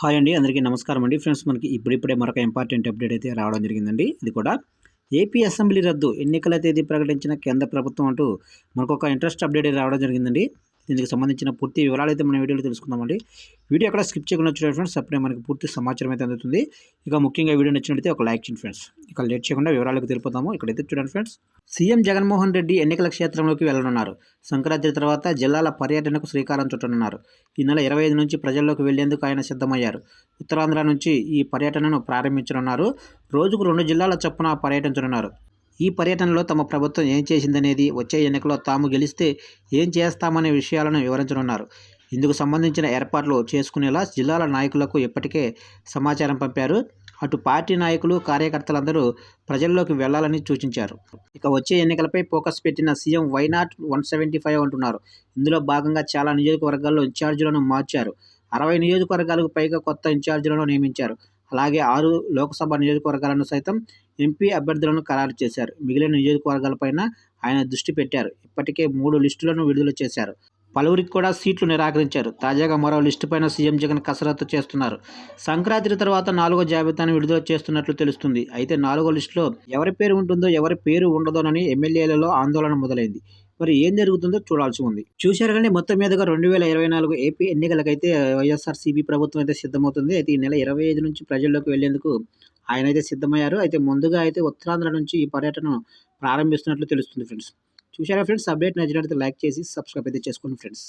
Hi అండి అందరికీ నమస్కారం అండి. ఫ్రెండ్స్ మనకి ఇప్పుడిప్పుడే మరొక ఇంపార్టెంట్ అప్డేట్ అయితే రావడం జరిగిందండి. ఇది కూడా ఏపీ అసెంబ్లీ రద్దు ఎన్నికల తేదీ ప్రకటించిన కేంద్ర ప్రభుత్వం అంటూ మనకు ఒక ఇంట్రెస్ట్ అప్డేట్ అయితే రావడం జరిగిందండి. దీనికి సంబంధించిన పూర్తి వివరాలు అయితే మన వీడియోలో తెలుసుకుందామండి. వీడియో అక్కడ స్కిప్ చేయకుండా చూడండి ఫ్రెండ్స్. అప్పుడే మనకి పూర్తి సమాచారం అయితే అందుతుంది. ఇక ముఖ్యంగా వీడియో నచ్చినట్లయితే ఒక లైక్ చేయండి ఫ్రెండ్స్. ఇక లేట్ చేయకుండా వివరాలకు తెలిపోతాము ఇక్కడైతే చూడండి ఫ్రెండ్స్. సీఎం జగన్మోహన్ రెడ్డి ఎన్నికల క్షేత్రంలోకి వెళ్ళనున్నారు సంక్రాంతి తర్వాత జిల్లాల పర్యటనకు శ్రీకారం చుట్టనున్నారు. ఈ నెల ఇరవై ఐదు నుంచి ప్రజల్లోకి వెళ్ళేందుకు ఆయన సిద్ధమయ్యారు. ఉత్తరాంధ్ర నుంచి ఈ పర్యటనను ప్రారంభించనున్నారు. రోజుకు రెండు జిల్లాల చొప్పున పర్యటించనున్నారు. ఈ పర్యటనలో తమ ప్రభుత్వం ఏం చేసిందనేది వచ్చే ఎన్నికలో తాము గెలిస్తే ఏం చేస్తామనే విషయాలను వివరించనున్నారు. ఇందుకు సంబంధించిన ఏర్పాట్లు చేసుకునేలా జిల్లాల నాయకులకు ఇప్పటికే సమాచారం పంపారు. అటు పార్టీ నాయకులు కార్యకర్తలందరూ ప్రజల్లోకి వెళ్ళాలని సూచించారు. ఇక వచ్చే ఎన్నికలపై ఫోకస్ పెట్టిన CM why not one seventy five అంటున్నారు. ఇందులో భాగంగా చాలా నియోజకవర్గాల్లో ఇన్ఛార్జీలను మార్చారు. అరవై నియోజకవర్గాలకు పైగా కొత్త ఇన్ఛార్జీలను నియమించారు. అలాగే ఆరు లోక్సభ నియోజకవర్గాలను సైతం ఎంపీ అభ్యర్థులను ఖరారు చేశారు. మిగిలిన నియోజకవర్గాలపైన ఆయన దృష్టి పెట్టారు. ఇప్పటికే మూడు లిస్టులను విడుదల చేశారు. పలువురికి కూడా సీట్లు నిరాకరించారు. తాజాగా మరో లిస్టు పైన సీఎం జగన్ కసరత్తు చేస్తున్నారు. సంక్రాంతి తర్వాత నాలుగో జాబితాను విడుదల చేస్తున్నట్లు తెలుస్తుంది. అయితే నాలుగో లిస్టులో ఎవరి పేరు ఉంటుందో ఎవరి పేరు ఉండదోనని ఎమ్మెల్యేలలో ఆందోళన మొదలైంది. మరి ఏం జరుగుతుందో చూడాల్సి ఉంది. చూశారు కానీ మొత్తం మీదుగా రెండు వేల ఇరవై నాలుగు ఏపీ ఎన్నికలకైతే వైఎస్ఆర్సీపీ ప్రభుత్వం అయితే సిద్ధమవుతుంది. అయితే ఈ నెల ఇరవై ఐదు నుంచి ప్రజల్లోకి వెళ్ళేందుకు ఆయన అయితే సిద్ధమయ్యారు. అయితే ముందుగా అయితే ఉత్తరాంధ్ర నుంచి ఈ పర్యటన ప్రారంభిస్తున్నట్లు తెలుస్తుంది ఫ్రెండ్స్. చూశారా ఫ్రెండ్స్? అప్డేట్ నచ్చినట్లయితే లైక్ చేసి సబ్స్క్రైబ్ అయితే చేసుకోండి ఫ్రెండ్స్.